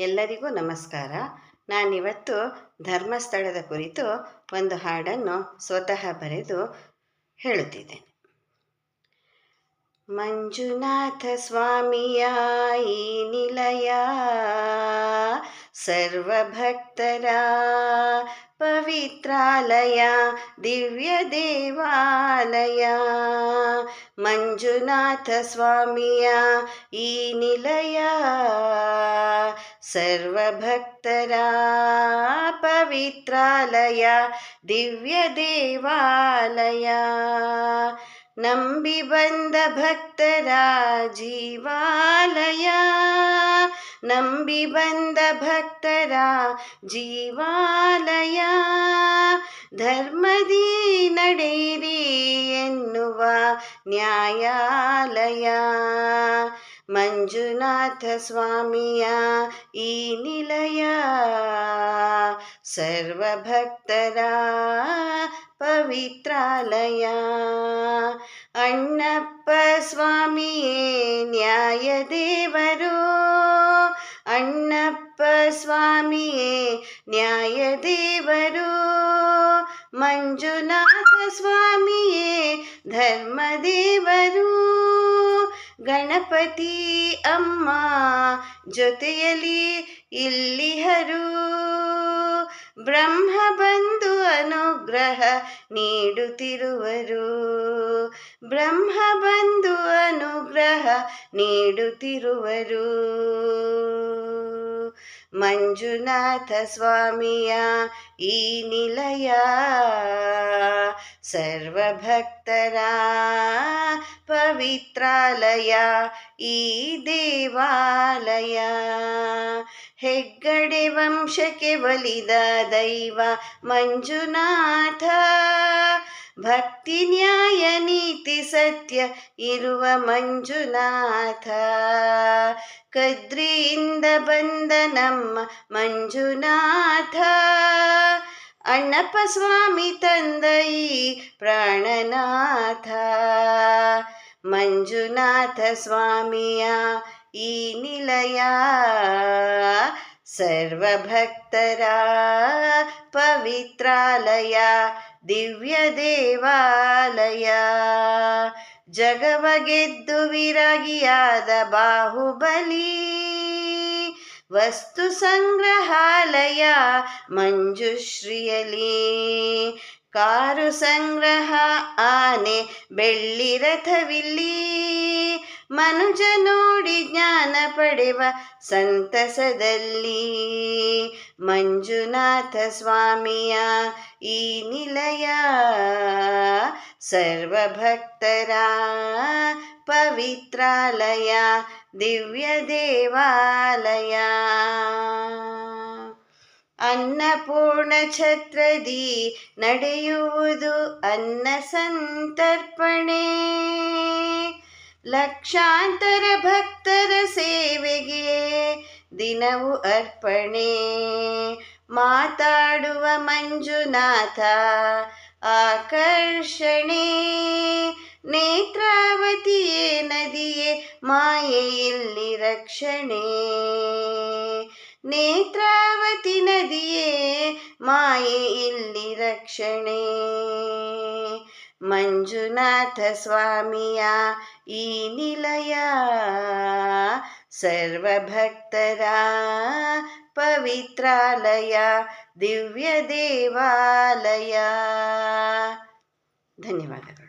ಎಲ್ಲರಿಗೂ ನಮಸ್ಕಾರ. ನಾನಿವತ್ತು ಧರ್ಮಸ್ಥಳದ ಕುರಿತು ಒಂದು ಹಾಡನ್ನು ಸ್ವತಃ ಬರೆದು ಹೇಳುತ್ತಿದ್ದೇನೆ. ಮಂಜುನಾಥ ಸ್ವಾಮಿಯ ಈ ನಿಲಯ सर्वभक्तरा पवित्रालया दिव्यदेवालया। मञ्जुनाथस्वामया ईनिलया सर्वभक्तरा पवित्रालया दिव्यदेवालया। ಸರ್ವಭಕ್ತರ ಪವಿತ್ರಾಲಯ ದಿವ್ಯ ದೇವಾಲಯ ನಂಬಿ ಬಂದ ಭಕ್ತರ ಜೀವಾಲಯ ನಂಬಿ ಬಂದ ಭಕ್ತರ ಜೀವಾಲಯ ಧರ್ಮದಿ ನಡೆಯಿರಿ ಎನ್ನುವ ನ್ಯಾಯಾಲಯ ಮಂಜುನಾಥ ಸ್ವಾಮಿಯ ಈ ನಿಲಯ. ಸರ್ವಭಕ್ತರ ಪವಿತ್ರಾಲಯ. ಅಣ್ಣಪ್ಪ ಸ್ವಾಮಿಯೇ, ನ್ಯಾಯ ದೇವರು. ಅಣ್ಣಪ್ಪ ಸ್ವಾಮಿಯೇ, ನ್ಯಾಯ ದೇವರು. ಮಂಜುನಾಥ ಸ್ವಾಮಿಯೇ ಧರ್ಮದೇವರು ಗಣಪತಿ ಅಮ್ಮ ಜೊತೆಯಲ್ಲಿ ಇಲ್ಲಿಹರು. ಬ್ರಹ್ಮ ಬಂದು ಅನುಗ್ರಹ ನೀಡುತ್ತಿರುವರು. ಬ್ರಹ್ಮ ಬಂದು ಅನುಗ್ರಹ ನೀಡುತ್ತಿರುವರು. ಮಂಜುನಾಥ ಸ್ವಾಮಿಯ ಈ ನಿಲಯ. ಸರ್ವಭಕ್ತರ ಪವಿತ್ರಾಲಯ ಈ ದೇವಾಲಯ ಹೆಗ್ಗಡೆ ವಂಶಕ್ಕೆ ಒಲಿದ ದೈವ ಮಂಜುನಾಥ ಭಕ್ತಿ ನ್ಯಾಯ ನೀತಿ ಸತ್ಯ ಇರುವ ಮಂಜುನಾಥ ಕದ್ರಿಯಿಂದ ಬಂದ ನಮ್ಮ ಮಂಜುನಾಥ ಅಣ್ಣಪ್ಪ ಸ್ವಾಮಿ ತಂದೈ ಪ್ರಾಣನಾಥ. ಮಂಜುನಾಥ ಸ್ವಾಮಿಯ ಈ ನಿಲಯ ಸರ್ವಭಕ್ತರ ಪವಿತ್ರಾಲಯ, ದಿವ್ಯ ದೇವಾಲಯ. ಜಗವ ಗೆದ್ದು ವಿರಾಗಿಯಾದ ಬಾಹುಬಲಿ ವಸ್ತು ಸಂಗ್ರಹಾಲಯ ಮಂಜುಶ್ರೀಯಲಿ. ಕಾರು ಸಂಗ್ರಹ ಆನೆ ಬೆಳ್ಳಿ ರಥವಿಲ್ಲಿ. ಮನುಜ ನೋಡಿ ಜ್ಞಾನ ಪಡೆವ ಸಂತಸದಲ್ಲಿ. ಮಂಜುನಾಥ ಸ್ವಾಮಿಯ ಈ ನಿಲಯ. ಸರ್ವಭಕ್ತರ ಪವಿತ್ರಾಲಯ, ದಿವ್ಯ ದೇವಾಲಯ. ಅನ್ನಪೂರ್ಣ ಛತ್ರದಿ ನಡೆಯುವುದು ಅನ್ನ ಸಂತರ್ಪಣೆ. ಲಕ್ಷಾಂತರ ಭಕ್ತರ ಸೇವೆಗೆ ದಿನವು ಅರ್ಪಣೆ. ಮಾತಾಡುವ ಮಂಜುನಾಥ, ಆಕರ್ಷಣೆ. ನೇತ್ರಾವತಿಯೇ ನದಿಯೇ, ಮಾಯೆಯಲ್ಲಿ ರಕ್ಷಣೆ. ನೇತ್ರಾವತಿ ನದಿಯೇ ಮಾಯೆ ಇಲ್ಲಿ ರಕ್ಷಣೆ. ಮಂಜುನಾಥ ಸ್ವಾಮಿಯ ಈ ನಿಲಯ. ಸರ್ವಭಕ್ತರ ಪವಿತ್ರಾಲಯ ದಿವ್ಯ ದೇವಾಲಯ ಧನ್ಯವಾದಗಳು